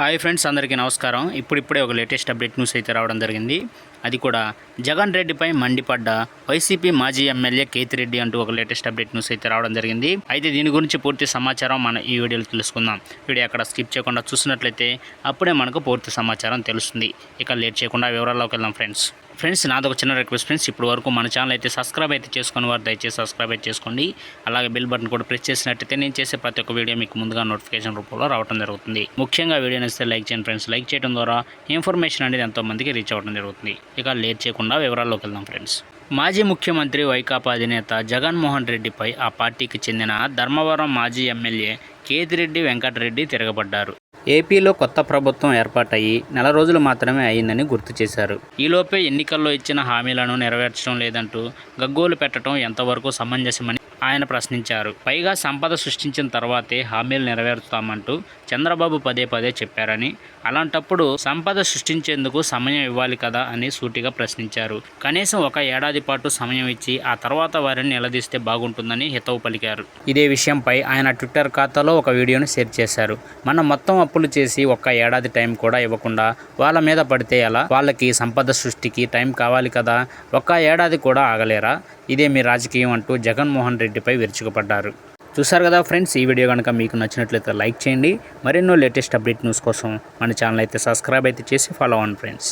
Hi friends అందరికీ నమస్కారం. ఇప్పుడిప్పుడే ఒక లేటెస్ట్ అప్డేట్ న్యూస్ అయితే రావడం జరిగింది. అది కూడా జగన్ రెడ్డిపై మండిపడ్డ వైసీపీ మాజీ ఎమ్మెల్యే కేతిరెడ్డి అంటూ ఒక లేటెస్ట్ అప్డేట్ న్యూస్ అయితే రావడం జరిగింది. అయితే దీని గురించి పూర్తి సమాచారం మన ఈ వీడియోలో తెలుసుకుందాం. వీడియో అక్కడ స్కిప్ చేయకుండా చూసినట్లయితే అప్పుడే మనకు పూర్తి సమాచారం తెలుస్తుంది. ఇక లేట్ చేయకుండా వివరాల్లోకి వెళ్దాం ఫ్రెండ్స్. ఫ్రెండ్స్ నాదొక చిన్న రిక్వెస్ట్ ఫ్రెండ్స్. ఇప్పుడు వరకు మన ఛానల్ అయితే సబ్స్క్రైబ్ అయితే చేసుకుని వారు దయచేసి సబ్స్క్రైబ్ అయితే చేసుకోండి. అలాగే బెల్ బటన్ కూడా ప్రెస్ చేసినట్టయితే నేను చేసే ప్రతి ఒక్క వీడియో మీకు ముందుగా నోటిఫికేషన్ రూపంలో రావడం జరుగుతుంది. ముఖ్యంగా వీడియో నచ్చితే లైక్ చేయండి ఫ్రెండ్స్. లైక్ చేయడం ద్వారా ఇన్ఫర్మేషన్ అనేది ఎంతోమందికి రీచ్ అవ్వడం జరుగుతుంది. ఇక లేట్ చేయకుండా వివరాల్లోకి వెళ్దాం ఫ్రెండ్స్. మాజీ ముఖ్యమంత్రి వైకాపా అధినేత జగన్మోహన్ రెడ్డిపై ఆ పార్టీకి చెందిన ధర్మవరం మాజీ ఎమ్మెల్యే కేతిరెడ్డి వెంకటరెడ్డి తిరగబడ్డారు. ఏపీలో కొత్త ప్రభుత్వం ఏర్పాటయ్యి నెల రోజులు మాత్రమే అయిందని గుర్తు చేశారు. ఈలోపే ఎన్నికల్లో ఇచ్చిన హామీలను నెరవేర్చడం లేదంటూ గగ్గోలు పెట్టడం ఎంతవరకు సమంజసమని ఆయన ప్రశ్నించారు. పైగా సంపద సృష్టించిన తర్వాతే హామీలు నెరవేరుస్తామంటూ చంద్రబాబు పదే పదే చెప్పారని. అలాంటప్పుడు సంపద సృష్టించేందుకు సమయం ఇవ్వాలి కదా అని సూటిగా ప్రశ్నించారు. కనీసం ఒక ఏడాది పాటు సమయం ఇచ్చి ఆ తర్వాత వారిని నిలదీస్తే బాగుంటుందని హితవు పలికారు. ఇదే విషయంపై ఆయన ట్విట్టర్ ఖాతాలో ఒక వీడియోను షేర్ చేశారు. మనం మొత్తం అప్పులు చేసి ఒక్క ఏడాది టైం కూడా ఇవ్వకుండా వాళ్ళ మీద పడితే ఎలా? వాళ్ళకి సంపద సృష్టికి టైం కావాలి కదా? ఒక్క ఏడాది కూడా ఆగలేరా? ఇదే మీ రాజకీయం అంటూ జగన్మోహన్ రెడ్డిపై విరుచుకుపడ్డారు. చూసారు కదా ఫ్రెండ్స్ ఈ వీడియో కనుక మీకు నచ్చినట్లయితే లైక్ చేయండి. మరెన్నో లేటెస్ట్ అప్డేట్ న్యూస్ కోసం మన ఛానల్ అయితే సబ్స్క్రైబ్ అయితే చేసి ఫాలో అవ్వండి ఫ్రెండ్స్.